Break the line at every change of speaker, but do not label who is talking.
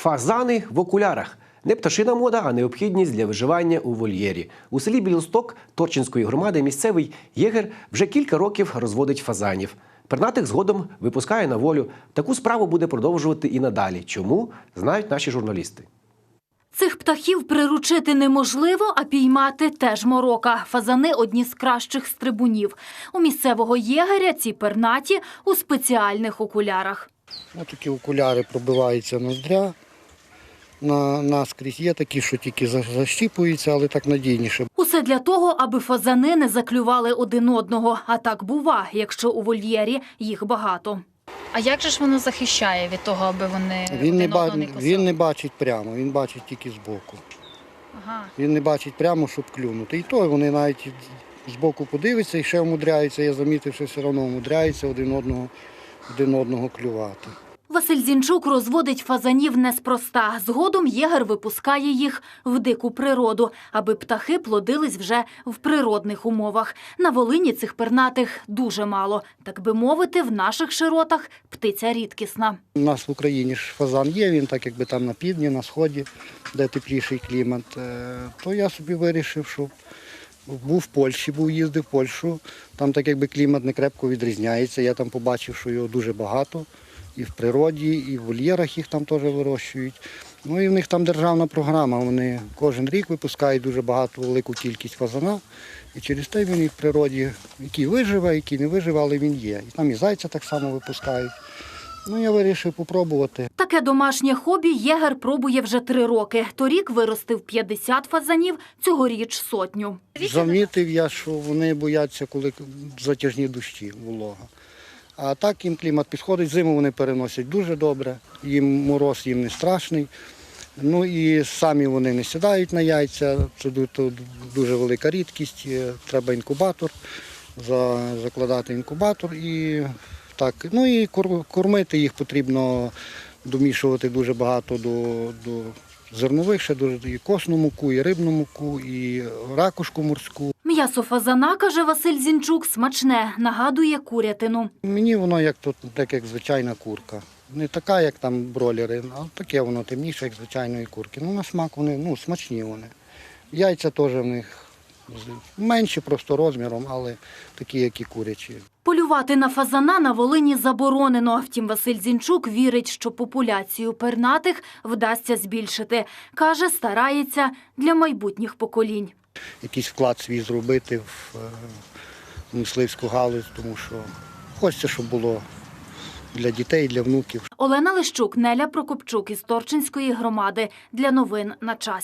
Фазани в окулярах. Не пташина мода, а необхідність для виживання у вольєрі. У селі Білосток Торчинської громади місцевий єгер вже кілька років розводить фазанів. Пернатих згодом випускає на волю. Таку справу буде продовжувати і надалі. Чому знають наші журналісти.
Цих птахів приручити неможливо, а піймати теж морока. Фазани – одні з кращих стрибунів. У місцевого єгеря ці пернаті у спеціальних окулярах.
Ось такі окуляри пробиваються ноздря. На, наскрізь є такі, що тільки защіпуються, але так надійніше.
Усе для того, аби фазани не заклювали один одного. А так бува, якщо у вольєрі їх багато.
А як же ж воно захищає від того, аби вони
Він не, ба...
не
він не бачить прямо, він бачить тільки збоку.
Ага.
Він не бачить прямо, щоб клюнути. І то вони навіть збоку подивляться і ще вмудряються. Я замітив, що все одно вмудряються один одного, один одного клювати.
Василь Зінчук розводить фазанів неспроста. Згодом єгер випускає їх в дику природу, аби птахи плодились вже в природних умовах. На Волині цих пернатих дуже мало. Так би мовити, в наших широтах птиця рідкісна.
У нас в Україні ж фазан є, він так якби там на півдні, на сході, де тепліший клімат. Е, То я собі вирішив, що був в Польщі, був їздив в Польщу. Там так якби клімат не крепко відрізняється. Я там побачив, що його дуже багато. І в природі, і в вольєрах їх там теж вирощують. Ну і в них там державна програма. Вони кожен рік випускають дуже багато велику кількість фазана. І через те він і в природі, який виживе, який не виживе, але він є. І там і зайця так само випускають. Ну, я вирішив попробувати.
Таке домашнє хобі єгер пробує вже три роки. Торік виростив 50 фазанів, цьогоріч сотню.
Замітив я, що вони бояться, коли затяжні дощі, волога. А так їм клімат підходить, зиму вони переносять дуже добре, їм мороз їм не страшний. Ну і самі вони не сідають на яйця, це дуже велика рідкість. Треба інкубатор, закладати інкубатор і так. Ну і кормити їх потрібно домішувати дуже багато до, до зернових, ще дуже і косну муку, і рибну муку, і ракушку морську.
М'ясо фазана, каже Василь Зінчук, смачне, нагадує курятину.
Мені воно як тут, так як звичайна курка. Не така, як там бролери, а таке воно темніше, як звичайної курки. Ну, на смак вони ну, смачні вони. Яйця теж в них менші просто розміром, але такі, як і курячі.
Полювати на фазана на Волині заборонено. Втім, Василь Зінчук вірить, що популяцію пернатих вдасться збільшити. Каже, старається для майбутніх поколінь.
Якийсь вклад свій зробити в е, мисливську галузь, тому що хочеться, щоб було для дітей, для внуків.
Олена Лищук, Неля Прокопчук із Торчинської громади. Для новин на часі.